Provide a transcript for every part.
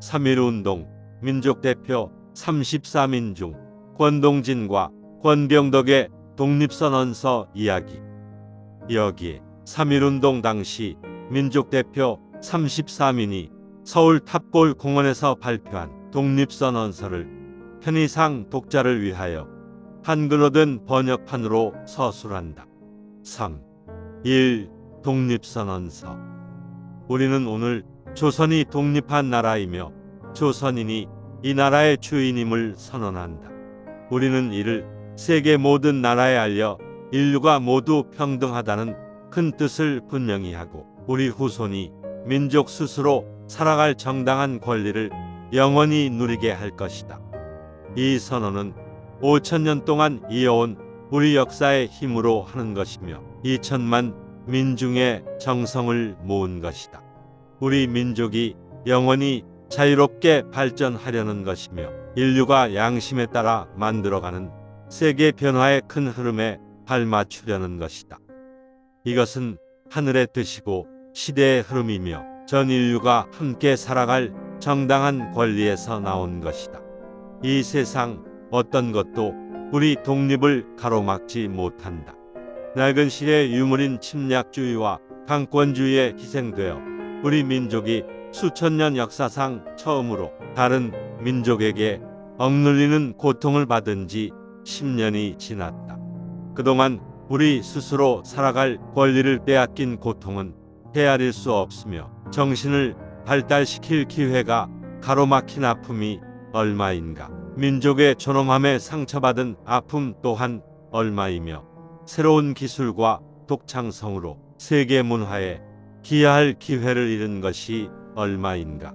3.1운동 민족대표 34민 중 권동진과 권병덕의 독립선언서 이야기 여기에 3.1운동 당시 민족대표 34민이 서울 탑골 공원에서 발표한 독립선언서를 편의상 독자를 위하여 한글로 된 번역판으로 서술한다. 3. 1. 독립선언서 우리는 오늘 조선이 독립한 나라이며 조선인이 이 나라의 주인임을 선언한다. 우리는 이를 세계 모든 나라에 알려 인류가 모두 평등하다는 큰 뜻을 분명히 하고 우리 후손이 민족 스스로 살아갈 정당한 권리를 영원히 누리게 할 것이다. 이 선언은 5천년 동안 이어온 우리 역사의 힘으로 하는 것이며 2천만 민중의 정성을 모은 것이다. 우리 민족이 영원히 자유롭게 발전하려는 것이며 인류가 양심에 따라 만들어가는 세계 변화의 큰 흐름에 발맞추려는 것이다. 이것은 하늘의 뜻이고 시대의 흐름이며 전 인류가 함께 살아갈 정당한 권리에서 나온 것이다. 이 세상 어떤 것도 우리 독립을 가로막지 못한다. 낡은 시의 유물인 침략주의와 강권주의에 희생되어 우리 민족이 수천 년 역사상 처음으로 다른 민족에게 억눌리는 고통을 받은 지 10년이 지났다. 그동안 우리 스스로 살아갈 권리를 빼앗긴 고통은 헤아릴 수 없으며 정신을 발달시킬 기회가 가로막힌 아픔이 얼마인가. 민족의 존엄함에 상처받은 아픔 또한 얼마이며 새로운 기술과 독창성으로 세계 문화에 기여할 기회를 잃은 것이 얼마인가.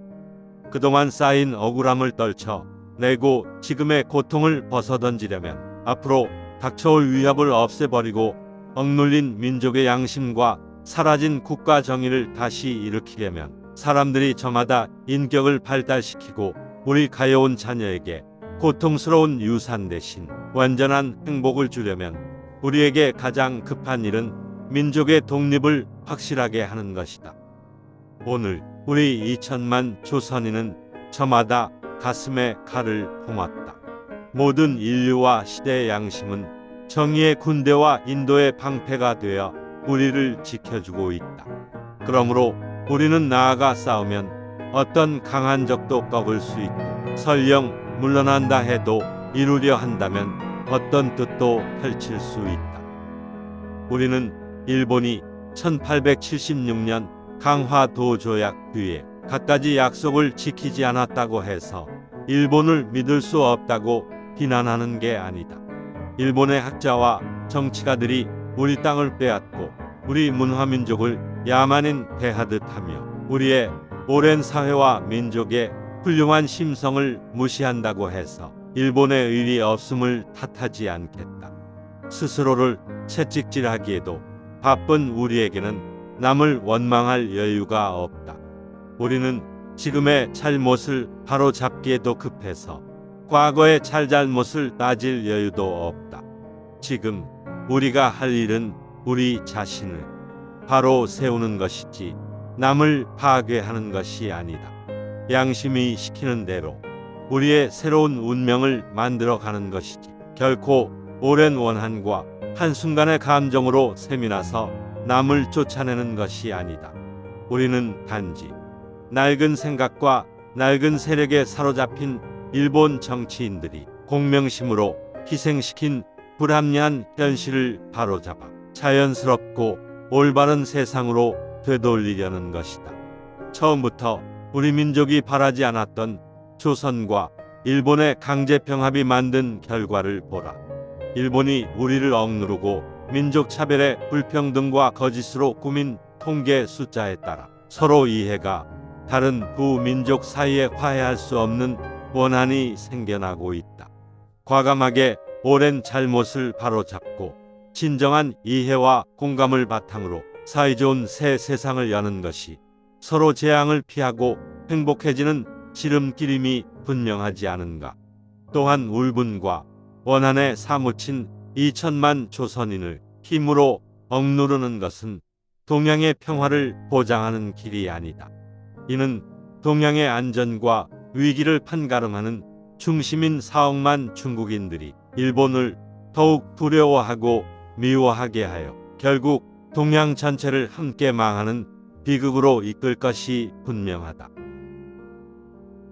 그동안 쌓인 억울함을 떨쳐 내고 지금의 고통을 벗어던지려면 앞으로 닥쳐올 위협을 없애버리고 억눌린 민족의 양심과 사라진 국가 정의를 다시 일으키려면 사람들이 저마다 인격을 발달시키고 우리 가여운 자녀에게 고통스러운 유산 대신 완전한 행복을 주려면 우리에게 가장 급한 일은 민족의 독립을 확실하게 하는 것이다. 오늘 우리 2천만 조선인은 저마다 가슴에 칼을 품었다. 모든 인류와 시대의 양심은 정의의 군대와 인도의 방패가 되어 우리를 지켜주고 있다. 그러므로 우리는 나아가 싸우면 어떤 강한 적도 꺾을 수 있고 설령 물러난다 해도 이루려 한다면 어떤 뜻도 펼칠 수 있다. 우리는 일본이 1876년 강화도 조약 뒤에 갖가지 약속을 지키지 않았다고 해서 일본을 믿을 수 없다고 비난하는 게 아니다. 일본의 학자와 정치가들이 우리 땅을 빼앗고 우리 문화민족을 야만인 대하듯 하며 우리의 오랜 사회와 민족의 훌륭한 심성을 무시한다고 해서 일본의 의리 없음을 탓하지 않겠다. 스스로를 채찍질하기에도 바쁜 우리에게는 남을 원망할 여유가 없다. 우리는 지금의 잘못을 바로 잡기에도 급해서 과거의 잘잘못을 따질 여유도 없다. 지금 우리가 할 일은 우리 자신을 바로 세우는 것이지 남을 파괴하는 것이 아니다. 양심이 시키는 대로 우리의 새로운 운명을 만들어 가는 것이지 결코 오랜 원한과 한순간의 감정으로 셈이 나서 남을 쫓아내는 것이 아니다. 우리는 단지 낡은 생각과 낡은 세력에 사로잡힌 일본 정치인들이 공명심으로 희생시킨 불합리한 현실을 바로잡아 자연스럽고 올바른 세상으로 되돌리려는 것이다. 처음부터 우리 민족이 바라지 않았던 조선과 일본의 강제 병합이 만든 결과를 보라. 일본이 우리를 억누르고 민족 차별의 불평등과 거짓으로 꾸민 통계 숫자에 따라 서로 이해가 다른 두 민족 사이에 화해할 수 없는 원한이 생겨나고 있다. 과감하게 오랜 잘못을 바로잡고 진정한 이해와 공감을 바탕으로 사이좋은 새 세상을 여는 것이 서로 재앙을 피하고 행복해지는 지름길임이 분명하지 않은가. 또한 울분과 원한에 사무친 2천만 조선인을 힘으로 억누르는 것은 동양의 평화를 보장하는 길이 아니다. 이는 동양의 안전과 위기를 판가름하는 중심인 4억만 중국인들이 일본을 더욱 두려워하고 미워하게 하여 결국 동양 전체를 함께 망하는 비극으로 이끌 것이 분명하다.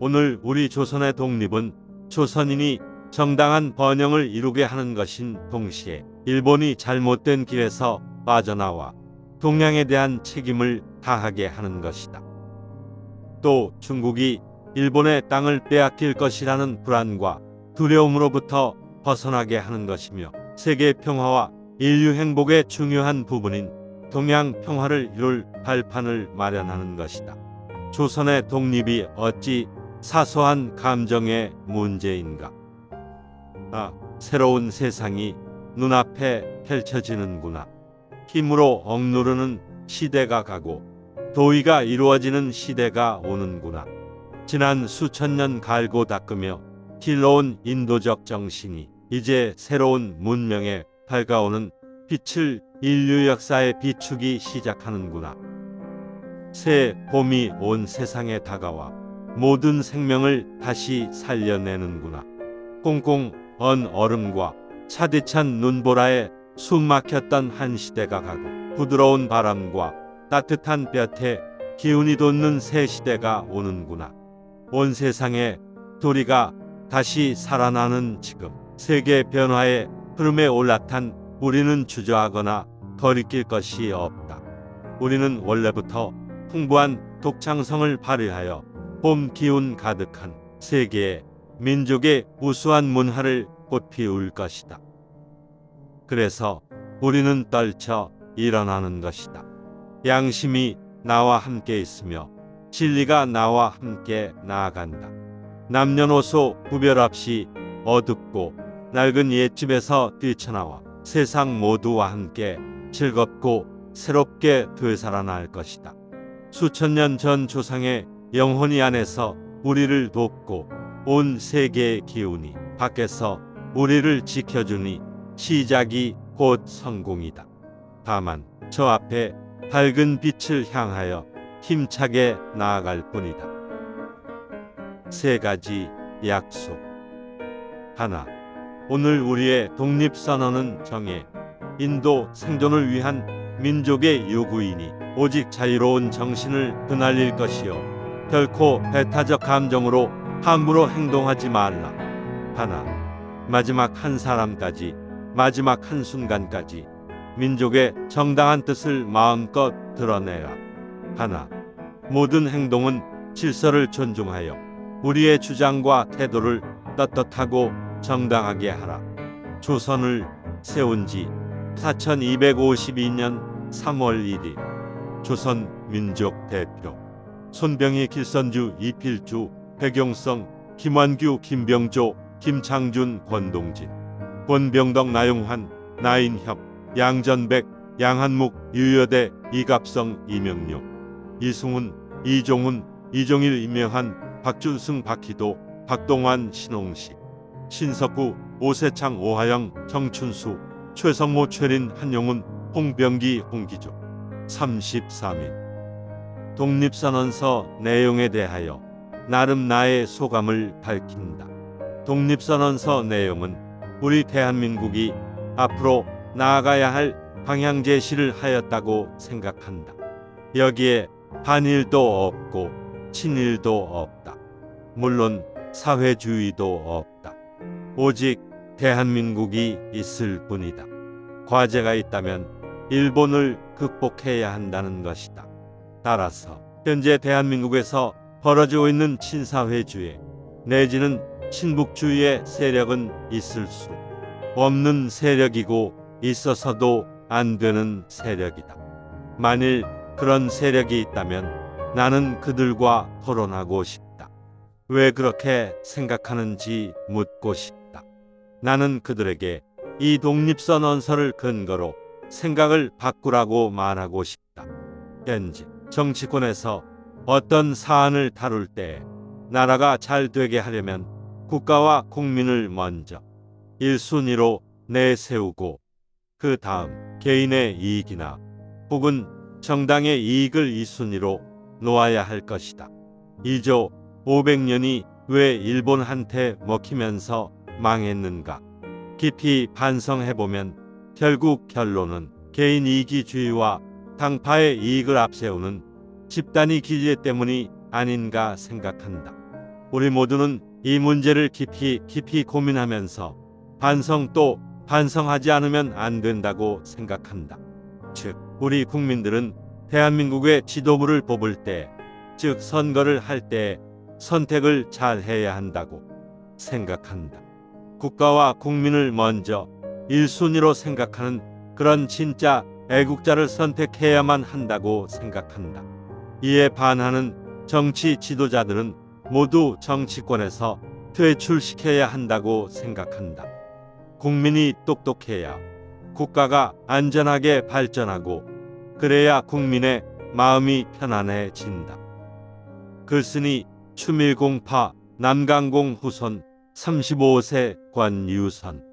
오늘 우리 조선의 독립은 조선인이 정당한 번영을 이루게 하는 것인 동시에 일본이 잘못된 길에서 빠져나와 동양에 대한 책임을 다하게 하는 것이다. 또 중국이 일본의 땅을 빼앗길 것이라는 불안과 두려움으로부터 벗어나게 하는 것이며 세계 평화와 인류 행복의 중요한 부분인 동양 평화를 이룰 발판을 마련하는 것이다. 조선의 독립이 어찌 사소한 감정의 문제인가? 아, 새로운 세상이 눈앞에 펼쳐지는구나. 힘으로 억누르는 시대가 가고 도의가 이루어지는 시대가 오는구나. 지난 수천 년 갈고 닦으며 길러온 인도적 정신이 이제 새로운 문명에 밝아오는 빛을 인류 역사에 비추기 시작하는구나. 새 봄이 온 세상에 다가와 모든 생명을 다시 살려내는구나. 꽁꽁 언 얼음과 차디찬 눈보라에 숨 막혔던 한 시대가 가고 부드러운 바람과 따뜻한 볕에 기운이 돋는 새 시대가 오는구나. 온 세상에 도리가 다시 살아나는 지금 세계 변화의 흐름에 올라탄 우리는 주저하거나 거리낄 것이 없다. 우리는 원래부터 풍부한 독창성을 발휘하여 봄 기운 가득한 세계의 민족의 우수한 문화를 꽃피울 것이다. 그래서 우리는 떨쳐 일어나는 것이다. 양심이 나와 함께 있으며 진리가 나와 함께 나아간다. 남녀노소 구별 없이 어둡고 낡은 옛집에서 뛰쳐나와 세상 모두와 함께 즐겁고 새롭게 되살아날 것이다. 수천 년 전 조상의 영혼이 안에서 우리를 돕고 온 세계의 기운이 밖에서 우리를 지켜주니 시작이 곧 성공이다. 다만 저 앞에 밝은 빛을 향하여 힘차게 나아갈 뿐이다. 세 가지 약속. 하나. 오늘 우리의 독립선언은 정해 인도 생존을 위한 민족의 요구이니 오직 자유로운 정신을 드날릴 것이요. 결코 배타적 감정으로 함부로 행동하지 말라. 하나. 마지막 한 사람까지, 마지막 한 순간까지 민족의 정당한 뜻을 마음껏 드러내라. 하나. 모든 행동은 질서를 존중하여 우리의 주장과 태도를 떳떳하고 정당하게 하라. 조선을 세운 지 4252년 3월 1일 조선 민족 대표 손병희 길선주 이필주 백용성 김완규 김병조 김창준 권동진 권병덕 나용환 나인협 양전백 양한묵 유여대 이갑성 이명룡 이승훈 이종훈 이종일 임명한 박준승 박희도 박동환 신홍식 신석구 오세창 오하영 정춘수 최성모 최린 한용훈 홍병기 홍기조 33일 독립선언서 내용에 대하여 나름 나의 소감을 밝힌다. 독립선언서 내용은 우리 대한민국이 앞으로 나아가야 할 방향 제시를 하였다고 생각한다. 여기에 반일도 없고 친일도 없다. 물론 사회주의도 없다. 오직 대한민국이 있을 뿐이다. 과제가 있다면 일본을 극복해야 한다는 것이다. 따라서 현재 대한민국에서 벌어지고 있는 친사회주의 내지는 친북주의의 세력은 있을 수 없는 세력이고 있어서도 안 되는 세력이다. 만일 그런 세력이 있다면 나는 그들과 토론하고 싶다. 왜 그렇게 생각하는지 묻고 싶다. 나는 그들에게 이 독립선 언서를 근거로 생각을 바꾸라고 말하고 싶다. 현재 정치권에서 어떤 사안을 다룰 때 나라가 잘 되게 하려면 국가와 국민을 먼저 1순위로 내세우고 그 다음 개인의 이익이나 혹은 정당의 이익을 2순위로 놓아야 할 것이다. 2조 500년이 왜 일본한테 먹히면서 망했는가? 깊이 반성해보면 결국 결론은 개인 이기주의와 당파의 이익을 앞세우는 집단의 기재 때문이 아닌가 생각한다. 우리 모두는 이 문제를 깊이 깊이 고민하면서 반성 또 반성하지 않으면 안 된다고 생각한다. 즉, 우리 국민들은 대한민국의 지도부를 뽑을 때, 즉 선거를 할 때 선택을 잘 해야 한다고 생각한다. 국가와 국민을 먼저 1순위로 생각하는 그런 진짜 애국자를 선택해야만 한다고 생각한다. 이에 반하는 정치 지도자들은 모두 정치권에서 퇴출시켜야 한다고 생각한다. 국민이 똑똑해야 국가가 안전하게 발전하고 그래야 국민의 마음이 편안해진다. 글쓰니 추밀공파 남강공 후손 35세 관유선